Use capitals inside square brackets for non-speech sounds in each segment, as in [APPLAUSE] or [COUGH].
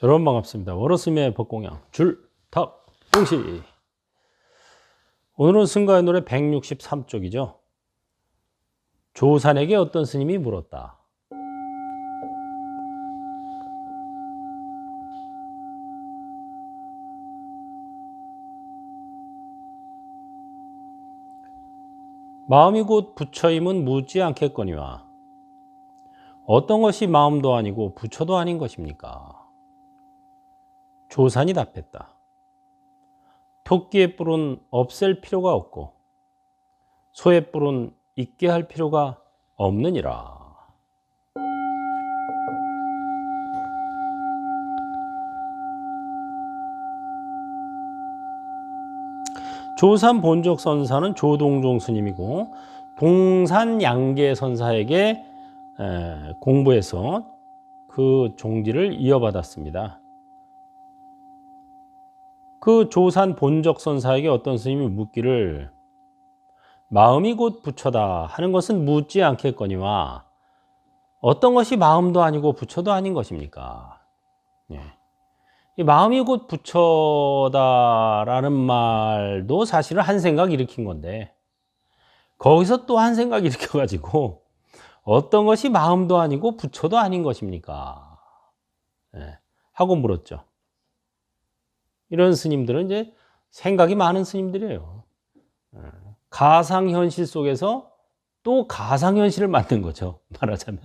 여러분 반갑습니다. 월어스미의 법공양 줄탁 공시 오늘은 승가의 노래 163쪽이죠. 조산에게 어떤 스님이 물었다. 마음이 곧 부처임은 묻지 않겠거니와 어떤 것이 마음도 아니고 부처도 아닌 것입니까? 조산이 답했다. 토끼의 뿔은 없앨 필요가 없고 소의 뿔은 있게 할 필요가 없느니라. 조산 본적 선사는 조동종 스님이고 동산 양계 선사에게 에, 공부해서 그 종지를 이어받았습니다. 그 조산 본적 선사에게 어떤 스님이 묻기를 마음이 곧 부처다 하는 것은 묻지 않겠거니와 어떤 것이 마음도 아니고 부처도 아닌 것입니까? 예. 이 마음이 곧 부처다라는 말도 사실은 한 생각 일으킨 건데 거기서 또 한 생각 일으켜가지고 어떤 것이 마음도 아니고 부처도 아닌 것입니까? 예. 하고 물었죠. 이런 스님들은 이제 생각이 많은 스님들이에요. 예. 가상현실 속에서 또 가상현실을 만든 거죠. 말하자면.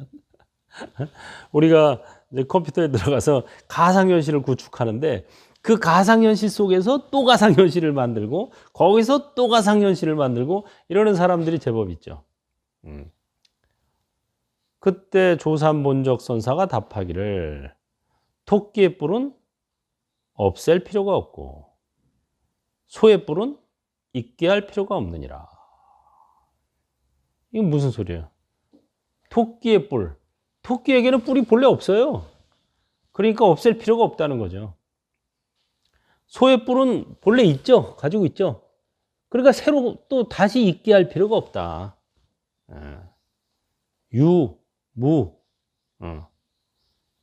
[LAUGHS] 우리가 컴퓨터에 들어가서 가상현실을 구축하는데 그 가상현실 속에서 또 가상현실을 만들고 거기서 또 가상현실을 만들고 이러는 사람들이 제법 있죠. 음. 그때 조산본적 선사가 답하기를 토끼의 뿔은 없앨 필요가 없고 소의 뿔은 있게 할 필요가 없느니라. 이게 무슨 소리예요? 토끼의 뿔. 토끼에게는 뿔이 본래 없어요. 그러니까 없앨 필요가 없다는 거죠. 소의 뿔은 본래 있죠. 가지고 있죠. 그러니까 새로 또 다시 있게 할 필요가 없다. 예. 유, 무, 어.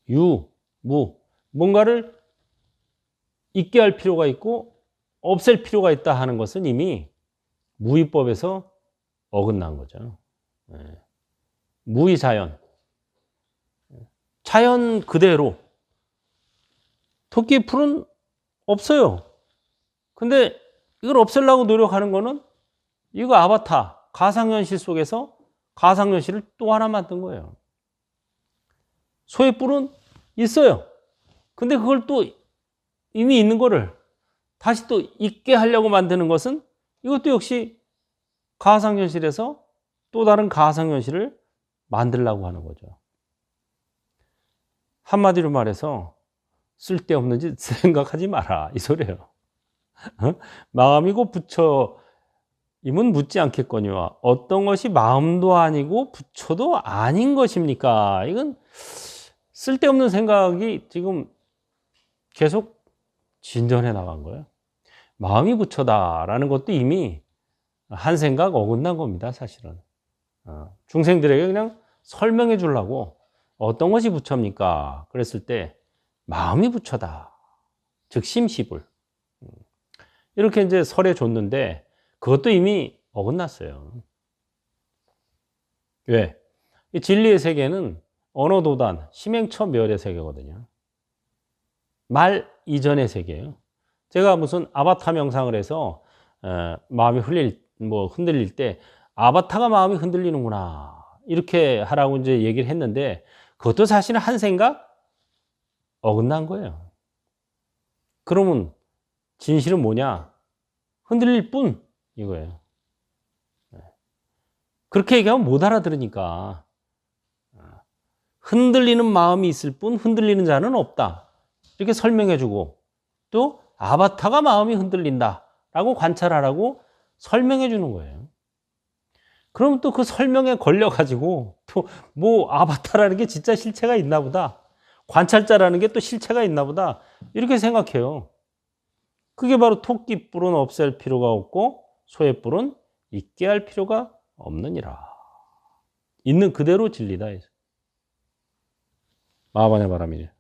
유, 무. 뭔가를 있게 할 필요가 있고 없앨 필요가 있다 하는 것은 이미 무위법에서 어긋난 거죠. 예. 무위자연. 자연 그대로. 토끼 풀은 없어요. 근데 이걸 없애려고 노력하는 거는 이거 아바타, 가상현실 속에서 가상현실을 또 하나 만든 거예요. 소의 뿔은 있어요. 근데 그걸 또 이미 있는 거를 다시 또 있게 하려고 만드는 것은 이것도 역시 가상현실에서 또 다른 가상현실을 만들려고 하는 거죠. 한마디로 말해서 쓸데없는 짓 [LAUGHS] 생각하지 마라. 이 소리예요. 어? 마음이고 부처 임은 묻지 않겠거니와 어떤 것이 마음도 아니고 부처도 아닌 것입니까? 이건 쓸데없는 생각이 지금 계속 진전해 나간 거예요. 마음이 부처다라는 것도 이미 한 생각 어긋난 겁니다, 사실은. 어, 중생들에게 그냥 설명해 주려고 어떤 것이 부처입니까? 그랬을 때 마음이 부처다. 즉 심시불. 음. 이렇게 이제 설해 줬는데 그것도 이미 어긋났어요. 왜? 이 진리의 세계는 언어도단, 심행처 멸의 세계거든요. 말 이전의 세계예요. 제가 무슨 아바타 명상을 해서 어, 마음이 흘릴 뭐 흔들릴 때 아바타가 마음이 흔들리는구나 이렇게 하라고 이제 얘기를 했는데 그것도 사실은 한 생각 어긋난 거예요. 그러면 진실은 뭐냐? 흔들릴 뿐 이거예요. 그렇게 얘기하면 못 알아들으니까 흔들리는 마음이 있을 뿐 흔들리는 자는 없다. 이렇게 설명해 주고 또 아바타가 마음이 흔들린다 라고 관찰하라고 설명해 주는 거예요. 그럼 또 그 설명에 걸려가지고 또 뭐 아바타라는 게 진짜 실체가 있나 보다. 관찰자라는 게 또 실체가 있나 보다. 이렇게 생각해요. 그게 바로 토끼 뿔은 없앨 필요가 없고 소의 뿔은 있게 할 필요가 없느니라. 있는 그대로 진리다. 마하반의 바람이래.